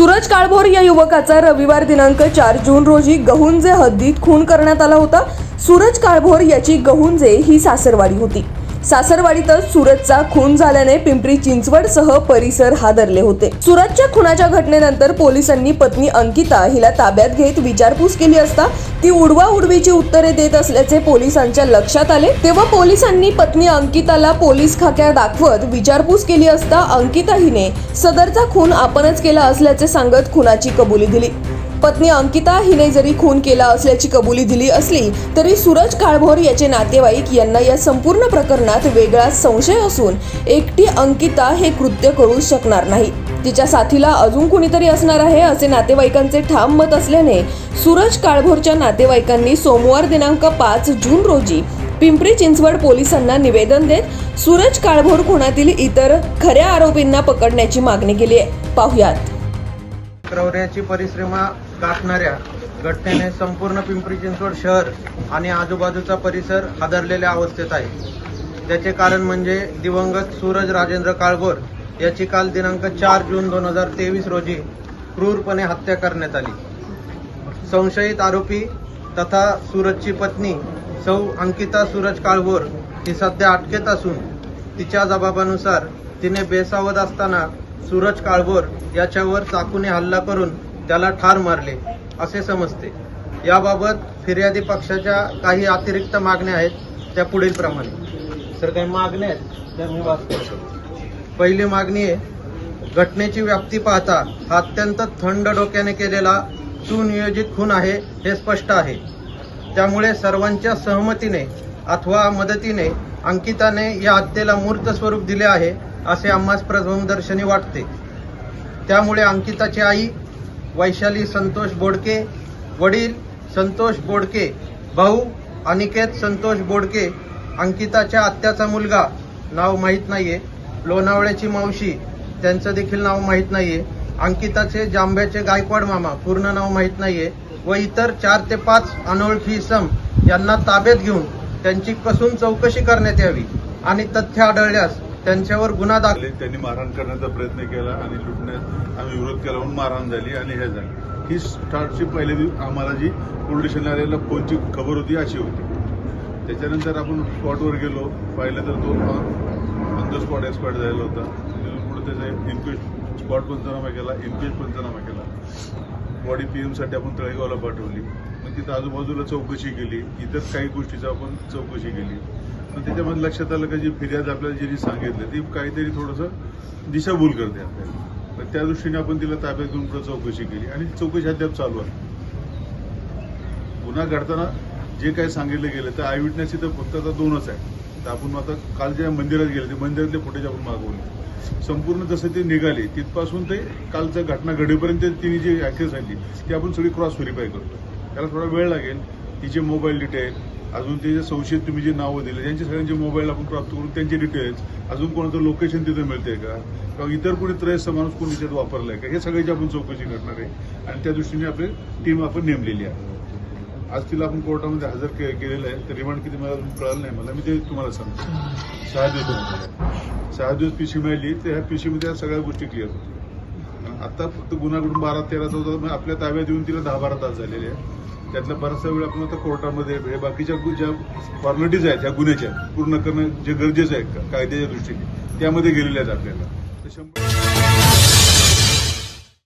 सूरज काळभोर या युवकाचा रविवार दिनांक चार जून रोजी गहुंजे हद्दीत खून करण्यात आला होता. सूरज काळभोर याची गहुंजे ही सासरवाडी होती. सासरवाडीतच सूरजचा खून झाल्याने पिंपरी चिंचवडसह परिसर हादरले होते. सूरजच्या खुनाच्या घटनेनंतर पोलिसांनी पत्नी अंकिता हिला ताब्यात घेत विचारपूस केली असता ती उडवा उडवीची उत्तरे देत असल्याचे पोलिसांच्या लक्षात आले. तेव्हा पोलिसांनी पत्नी अंकिताला पोलीस खाक्या दाखवत विचारपूस केली असता अंकिता हिने सदरचा खून आपणच केला असल्याचे सांगत खुनाची कबुली दिली. पत्नी अंकिता हिने जरी खून केला असल्याची कबुली दिली असली तरी सूरज काळभोर याचे नातेवाईक यांना या संपूर्ण प्रकरणात वेगळा संशय असून एकटी अंकिता हे कृत्य करू शकणार नाही. तिच्या साथीला अजून कुणीतरी असणार आहे असे नातेवाईकांचे ठाम मत असल्याने सूरज काळभोरच्या नातेवाईकांनी सोमवार दिनांक पाच जून रोजी पिंपरी चिंचवड पोलिसांना निवेदन देत सूरज काळभोर खुनातील इतर खऱ्या आरोपींना पकडण्याची मागणी केली आहे. पाहुयात. क्रौर्याची परिश्रमा गाठणाऱ्या घटनेने संपूर्ण पिंपरी चिंचवड शहर आणि आजूबाजूचा परिसर हादरलेल्या अवस्थेत आहे. त्याचे कारण म्हणजे दिवंगत सूरज राजेंद्र काळभोर याची काल दिनांक चार जून दोन हजार तेवीस रोजी क्रूरपणे हत्या करण्यात आली. संशयित आरोपी तथा सूरजची पत्नी सौ अंकिता सूरज काळभोर ही सध्या अटकेत असून तिच्या जबाबानुसार तिने बेसावध असताना सूरज काळभोर याच्यावर चाकूने हल्ला करून त्याला ठार मारले असे समजते. याबाबत फिर्यादी पक्षाच्या काही अतिरिक्त मागण्या आहेत त्या पुढील प्रमाणे. सर काही मागण्या आहेत? त्या मी वाचतो. पहिली मागणी आहे घटनेची व्याप्ती पाहता हा अत्यंत थंड डोक्याने केलेला सुनियोजित खून आहे हे स्पष्ट आहे. त्यामुळे सर्वांच्या सहमतीने अथवा मदतीने अंकिताने या हत्येला मूर्त स्वरूप दिले आहे असे आम्हास प्रथमदर्शनी वाटते. त्यामुळे अंकिताची आई वैशाली संतोष बोडके वडील संतोष बोडके भाऊ अनिकेत संतोष बोडके अंकिताच्या आत्याचा मुलगा नाव माहीत नाहीये. लोणावळ्याची मावशी त्यांचं देखील नाव माहीत नाहीये. अंकिताचे जांभ्याचे गायकवाड मामा पूर्ण नाव माहीत नाहीये. व इतर चार ते पाच अनोळखी इसम यांना ताब्यात घेऊन त्यांची कसून चौकशी करण्यात यावी आणि तथ्य आढळल्यास त्यांच्यावर गुन्हा दाखल. त्यांनी मारहाण करण्याचा प्रयत्न केला आणि लुटण्यात आम्ही विरोध केला म्हणून मारहाण झाली आणि हे झाली. ही स्टार्टची पहिले दिवस आम्हाला जी पोलीस स्टेशनला आलेला फोनची खबर होती अशी होती. त्याच्यानंतर आपण स्पॉटवर गेलो. पाहिलं तर तो ऑन द स्पॉट एक्सपायर्ड झालेला होता. पुढे त्याचा इन्क्वेस्ट स्पॉट पंचनामा केला इन्क्वेस्ट पंचनामा केला. बॉडी पीएमसाठी आपण तळेगावला पाठवली. मग तिथं आजूबाजूला चौकशी केली. इतर काही गोष्टीचं आपण चौकशी केली. पण त्याच्यामध्ये लक्षात आलं का जी फिर्याद आपल्याला ज्यांनी सांगितलं ती काहीतरी थोडंसं दिशाभूल करते आपल्याला. तर त्या दृष्टीने आपण तिला ताब्यात घेऊन पुढे चौकशी केली आणि चौकशी अद्याप चालू आहे. गुन्हा घडताना जे काही सांगितलं गेलं तर आय विटनेस इथं फक्त आता दोनच आहे तर आपण आता काल ज्या मंदिरात गेले ते मंदिरातले फुटेज आपण मागवले संपूर्ण जसं ते निघाले तिथपासून ते कालचं घटना घडेपर्यंत तिने जी ॲक्सेस झाली ती आपण सगळी क्रॉस व्हेरीफाय करतो. त्याला थोडा वेळ लागेल तिचे मोबाईल डिटेल अजून त्याचे संशयित तुम्ही जे नावं दिले त्यांचे सगळ्यांचे मोबाईल आपण प्राप्त करून त्यांचे डिटेल्स अजून कोणाचं लोकेशन तिथे मिळते का? किंवा इतर कोणी त्रयस्थ माणूस कोण त्याच्यात वापरलाय का? हे सगळ्याची आपण चौकशी करणार आहे. आणि त्या दृष्टीने आपली टीम आपण नेमलेली आहे. आज तिला आपण कोर्टामध्ये हजर के- केलेलं आहे. तर रिमांड किती मला अजून कळलं नाही मला. मी ते तुम्हाला सांगतो. सहा दिवस सहा दिवस पिशी मिळाली. तर ह्या पिशीमध्ये या सगळ्या गोष्टी क्लिअर होत्या. आता फक्त गुन्हा घडून बारा तेरा चौदा मग आपल्या ताब्यात येऊन तिला दहा बारा तास झालेले आहे त्यातला बराचसा वेळ आपण आता कोर्टामध्ये हे बाकीच्या ज्या फॉर्मॅलिटीज आहेत ह्या गुन्ह्याच्या पूर्ण करणं जे गरजेचं आहे कायद्याच्या दृष्टीने त्यामध्ये गेलेल्या आहेत आपल्याला.